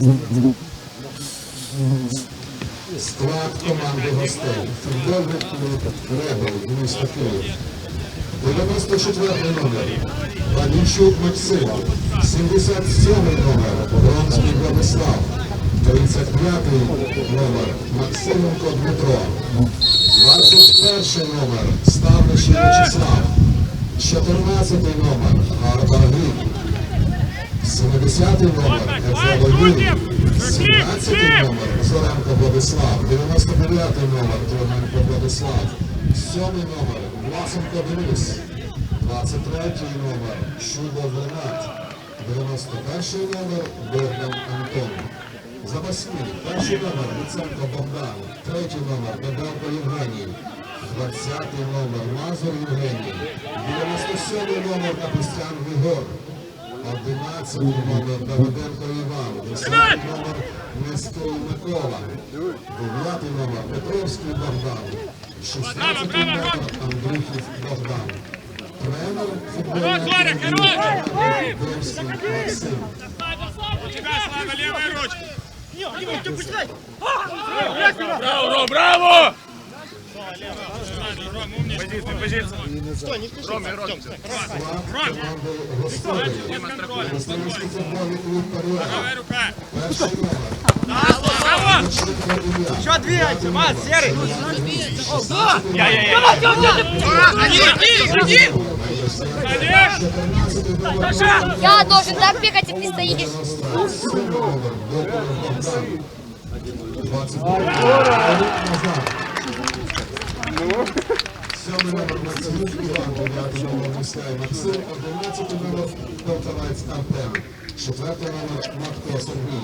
Склад команди гостей. Футбольний клуб Ребел місто Київ. 94 номер. Валійчук Максим. 77 номер. Бронський Владислав. 35 номер. Максименко Дмитро. 21 номер. Ставнишин Вячеслав. 14 номер. Арбагин. 70 номер. Ефело Юрій. 17 номер. Зоренко Владислав. 99 номер. Троменко Владислав. 7 номер. Власенко Денис. 23 номер. Шубов Ренат. 91 номер. Богдан Антон. Запасні. Перший номер. Луценко Богдан. Третій номер. Беданко Євгеній. 20 номер. Мазур Євгеній. 97 номер. Капустян Вігор. 11 номер Давиденко Іван, 10 номер Нестор Микола, 9 номер Петровський Богдан, 16 номер Андрухів Богдан. Тренер футбольного Петровський Максим. У тебя, Слава, левая ручка. Браво, браво! Ром, умничка. Позиция, позиция. Ром, Ром, Склад команди господарів. Представницький футбольний клуб Кар'єра. Правая рука. Перший номер. Браво! Чітко ім'я. Что двигается, Мат, серый? Олег! 14 номер. Я должен так бегать, и ты стоишь. 27 Сьомий номер Максим Іван, дев'ятий номер Міськай Максим, одинадцятий номер Полтавець Артем, четвертий номер Матко Сергій.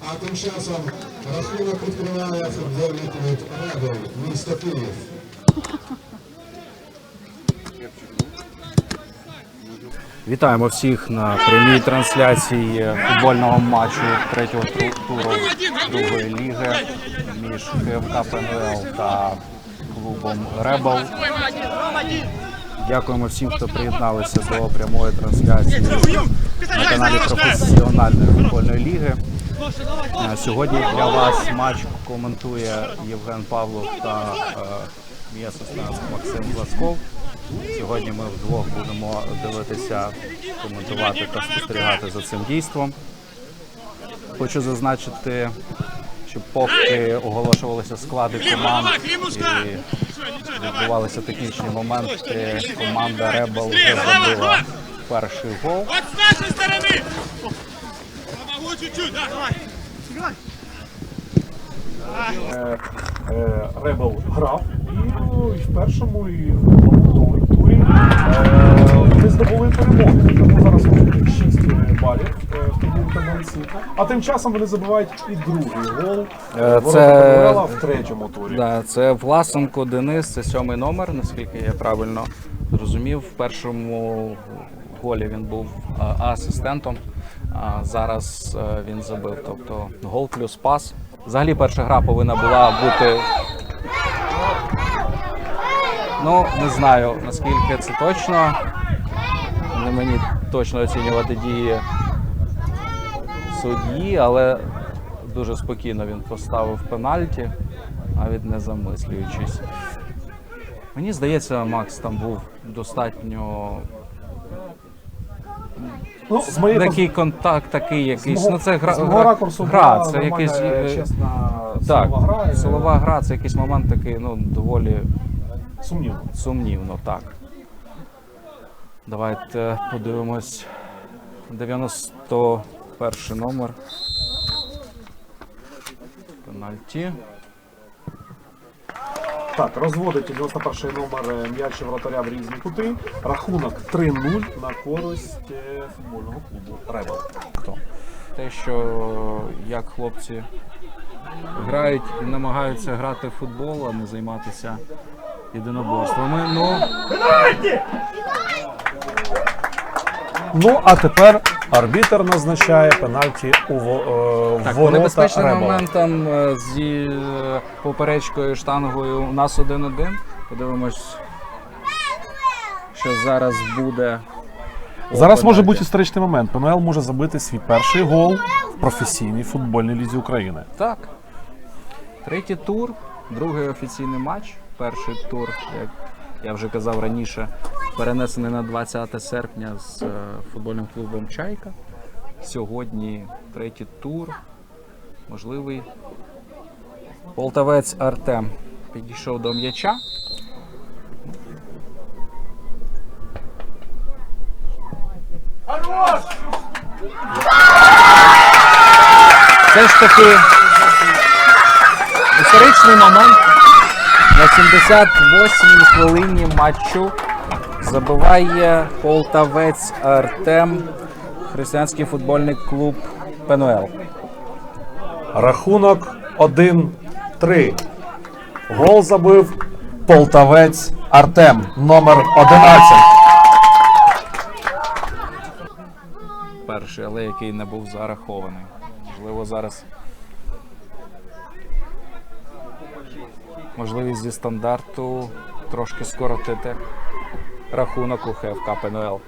А тим часом рахунок відкриває футбольний клуб Ребел, місто Київ. Вітаємо всіх на прямій трансляції футбольного матчу третього туру другої ліги між КФК ПНЛ та клубом Ребел. Дякуємо всім, хто приєдналися до прямої трансляції на каналі професіональної футбольної ліги. Сьогодні для вас матч коментує Євген Павлов та е, мій асистент Максим Глазков. Сьогодні ми вдвох будемо дивитися, коментувати та спостерігати за цим дійством. Хочу зазначити, що поки оголошувалися склади команд і відбувалися технічні моменти, команда Ребел вже забила перший гол. Ребел грав і ну, в першому, і в другому турі. Е, вони здобули перемоги. Тому зараз 6 балів е, в таблиці таблиці. А тим часом вони забивають і другий гол. Е, це- в третьому турі. Да, це Власенко Денис, це сьомий номер, наскільки я правильно зрозумів. В першому голі він був асистентом, а зараз е, він забив. Тобто гол плюс пас. Взагалі перша гра повинна була бути. Ну, не знаю наскільки це точно. Не мені точно оцінювати дії судді, але дуже спокійно він поставив пенальті, навіть не замислюючись. Мені здається, Макс там був достатньо Ну, з моєї такий контакт, такий якийсь. мого- Ну це гра, гра, ракурсу гра це якийсь е, чесна так, силова гра. е, силова гра, це якийсь момент такий, ну доволі Сумнівно. сумнівно, так. Давайте подивимось. 91 номер. Пенальті. Так, розводить 91 номер е, м'ячі вратаря в різні кути. Рахунок 3-0 на користь е, футбольного клубу Ребел. Хто? Те, що як хлопці грають і намагаються грати в футбол, а не займатися єдиноборствами. Ну, Ну а тепер арбітер назначає пенальті у во- е, так, по ворота небезпечним Ребела. моментам е, зі е, поперечкою штангою у нас 1-1. Подивимось, що зараз буде. Зараз може бути історичний момент. ПНЛ може забити свій перший гол в професійній футбольній лізі України. Так. Третій тур, другий офіційний матч. Перший тур, як я вже казав раніше, перенесений на 20 серпня з е, футбольним клубом Чайка. Сьогодні третій тур. Можливий. Полтавець Артем підійшов до м'яча. Все ж таки історичний момент на 78-й хвилині матчу забиває полтавець Артем, християнський футбольний клуб ПНЛ. Рахунок 1-3. Гол забив полтавець Артем, номер 11. Перший, але який не був зарахований. Можливо, зараз. Можливість зі стандарту трошки скоротити рахунок у ХФК ПНЛ.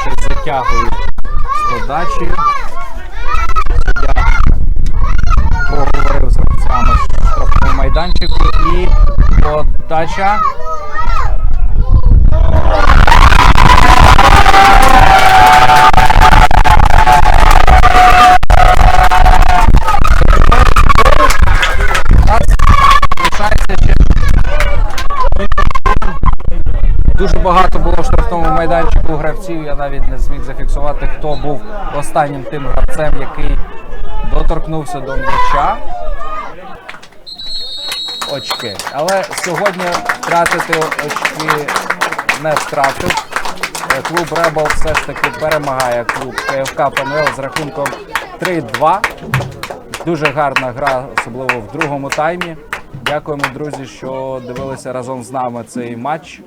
Щось затягують з подачею. Я поговорив з гравцями з штрафного майданчику і подача. Дуже багато було в штрафному майданчику гравців. Я навіть не зміг зафіксувати, хто був останнім тим гравцем, який доторкнувся до м'яча. Очки. Але сьогодні втратити очки не втратив. Клуб Ребел все ж таки перемагає клуб КФК ПНЛ з рахунком 3-2. Дуже гарна гра, особливо в другому таймі. Дякуємо, друзі, що дивилися разом з нами цей матч.